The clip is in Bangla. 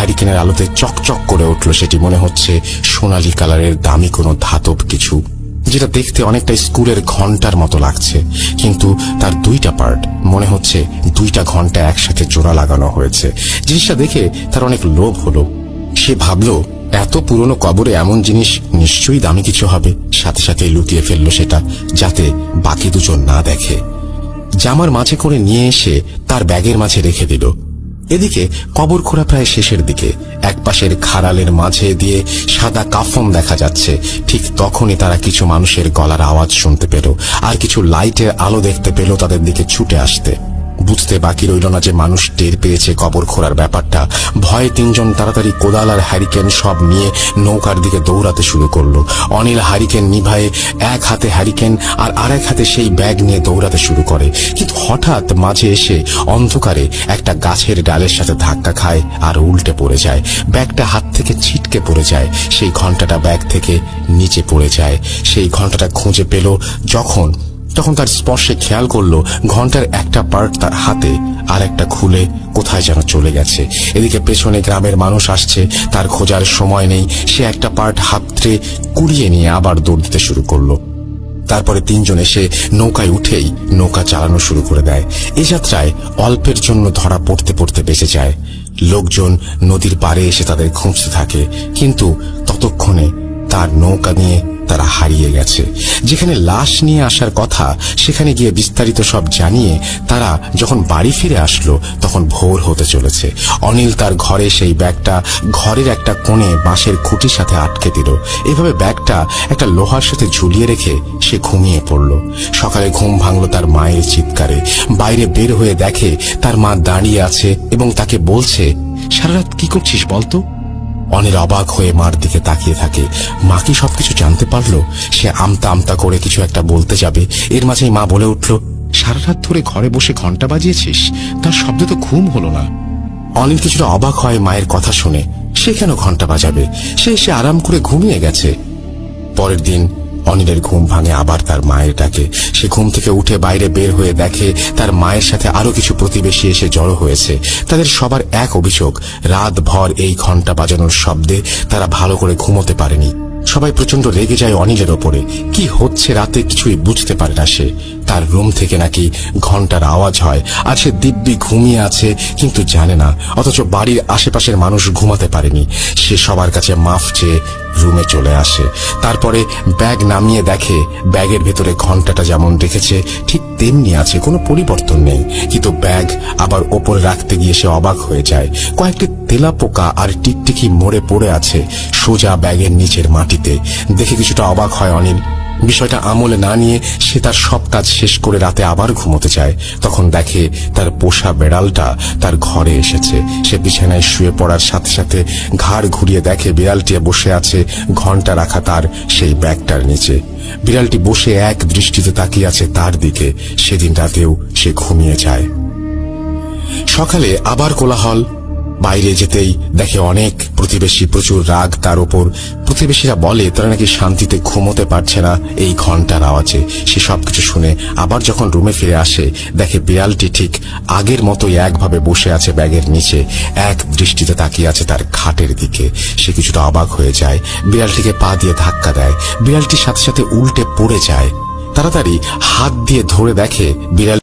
হ্যারিকেনের আলোতে চকচক করে উঠল সেটি মনে হচ্ছে সোনালী কালারের দামি কোনো ধাতব কিছু, যেটা দেখতে অনেকটা স্কুলের ঘণ্টার মতো লাগছে। কিন্তু তার দুইটা পার্ট মনে হচ্ছে দুইটা ঘণ্টা একসাথে জোড়া লাগানো হয়েছে। জিনিসটা দেখে তার অনেক লোভ হলো। সে ভাবলো, এত পুরনো কবরে এমন জিনিস নিশ্চয়ই দামি কিছু হবে। সাথে সাথে লুকিয়ে ফেলল সেটা, যাতে বাকি দুজন না দেখে। জামার মাঝে করে নিয়ে এসে তার ব্যাগের মাঝে রেখে দিল। এদিকে কবর খোঁড়া প্রায় শেষের দিকে। একপাশের খাড়ালের মাঝে দিয়ে সাদা কাফন দেখা যাচ্ছে। ঠিক তখনই তারা কিছু মানুষের গলার আওয়াজ শুনতে পেল, আর কিছু লাইটের আলো দেখতে পেল তাদের দিকে ছুটে আসতে। বুঝতে বাকি রইল না যে মানুষ টের পেয়েছে কবর খোঁড়ার ব্যাপারটা। ভয়ে তিনজন তাড়াতাড়ি কোদাল আর হ্যারিকেন সব নিয়ে নৌকার দিকে দৌড়াতে শুরু করল। অনিল হ্যারিকেন নিভায়ে এক হাতে হ্যারিকেন আর আরেক হাতে সেই ব্যাগ নিয়ে দৌড়াতে শুরু করে। কিন্তু হঠাৎ মাঝে এসে অন্ধকারে একটা গাছের ডালের সাথে ধাক্কা খায় আর উল্টে পড়ে যায়। ব্যাগটা হাত থেকে ছিটকে পড়ে যায়। সেই ঘন্টাটা ব্যাগ থেকে নিচে পড়ে যায়। সেই ঘন্টাটা খুঁজে পেল যখন তখন তার স্পর্শে খেয়াল করল ঘণ্টার একটা পার্ট তার হাতে, আর একটা খুলে কোথায় যেন চলে গেছে। এদিকে পেছনে গ্রামের মানুষ আসছে, তার খোঁজার সময় নেই। সে একটা পার্ট হাতড়ে কুড়িয়ে নিয়ে আবার দৌড় দিতে শুরু করল। তারপরে তিনজন এসে নৌকায় উঠেই নৌকা চালানো শুরু করে দেয়। এ যাত্রায় অল্পের জন্য ধরা পড়তে পড়তে বেঁচে যায়। লোকজন নদীর পাড়ে এসে তাদের খুঁজতে থাকে, কিন্তু ততক্ষণে তার নৌকা নিয়ে তারা হারিয়ে গেছে। যেখানে লাশ নিয়ে আসার কথা, সেখানে গিয়ে বিস্তারিত সব জানিয়ে তারা যখন বাড়ি ফিরে আসলো, তখন ভোর হতে চলেছে। অনিল তার ঘরে সেই ব্যাগটা ঘরের একটা কোণে বাঁশের খুঁটির সাথে আটকে দিল। এভাবে ব্যাগটা একটা লোহার সাথে ঝুলিয়ে রেখে সে ঘুমিয়ে পড়ল। সকালে ঘুম ভাঙলো তার মায়ের চিৎকারে। বাইরে বের হয়ে দেখে তার মা দাঁড়িয়ে আছে এবং তাকে বলছে সারা রাত কি করছিস বলতো? অনিল অবাক হয়ে মার দিকে তাকিয়ে থাকে। মা কি সবকিছু জানতে পারল? সে আমতা আমতা করে কিছু একটা বলতে যাবে। এর মাঝেই মা বলে উঠল, সারা রাত ধরে ঘরে বসে ঘণ্টা বাজিয়েছিস? তার শব্দ তো ঘুম হলো না। অনিল কিছুটা অবাক হয় মায়ের কথা শুনে, সে কেন ঘণ্টা বাজাবে? সে এসে আরাম করে ঘুমিয়ে গেছে। পরের দিন অনিলের ঘুম ভাঙে, আবার তার মায়ের ডাকে। সে ঘুম থেকে উঠে বাইরে বের হয়ে দেখে তার মায়ের সাথে আরও কিছু প্রতিবেশী এসে জড়ো হয়েছে। তাদের সবার এক অভিযোগ, রাত ভর এই ঘণ্টা বাজানোর শব্দে তারা ভালো করে ঘুমোতে পারেনি। সবাই প্রচণ্ড রেগে যায় অনিলের ওপরে। কি হচ্ছে রাতে কিছুই বুঝতে পারে না সে। তার রুম থেকে নাকি ঘণ্টার আওয়াজ হয়। আর সে দিব্যি ঘুমিয়ে আছে, কিন্তু জানে না, অথচ বাড়ির আশেপাশের মানুষ ঘুমাতে পারেনি। সে সবার কাছে মাফ চেয়ে রুমে চলে আসে। তারপরে ব্যাগ নামিয়ে দেখে, ব্যাগের ভেতরে ঘন্টাটা যেমন রেখেছে, ঠিক তেমনি আছে, কোনো পরিবর্তন নেই। কিন্তু ব্যাগ আবার ওপরে রাখতে গিয়ে সে অবাক হয়ে যায়। কয়েকটি তেলাপোকা আর টিকটিকি মরে পড়ে আছে সোজা ব্যাগের নিচের মাটিতে। দেখে কিছুটা অবাক হয় অনিল। বিষয়টা আমলে না নিয়ে সে তার সব কাজ শেষ করে রাতে আবার ঘুমোতে যায়। তখন দেখে তার পোষা বেড়ালটা তার ঘরে এসেছে। সে বিছানায় শুয়ে পড়ার সাথে সাথে ঘাড় ঘুরিয়ে দেখে বিড়ালটি বসে আছে ঘণ্টা রাখা তার সেই ব্যাগটার নিচে। বিড়ালটি বসে এক দৃষ্টিতে তাকিয়ে আছে তার দিকে। সেদিন রাতেও সে ঘুমিয়ে যায়। সকালে আবার কোলাহল বাইরে যেতেই দেখে অনেক প্রতিবেশী প্রচুর রাগ তার ওপর। প্রতিবেশীরা বলে, তারা নাকি শান্তিতে ঘুমোতে পারছে না। এই ঘণ্টার আওয়াজে সে সবকিছু শুনে আবার যখন রুমে ফিরে আসে, দেখে বিড়ালটি ঠিক আগের মতোই একভাবে বসে আছে ব্যাগের নিচে। এক দৃষ্টিতে তাকিয়ে আছে তার খাটের দিকে। সে কিছুটা অবাক হয়ে যায়। বিড়ালটিকে পা দিয়ে ধাক্কা দেয়। বিড়ালটির সাথে সাথে উল্টে পড়ে যায়। তাড়াতাড়ি হাত দিয়ে ধরে দেখে বিড়াল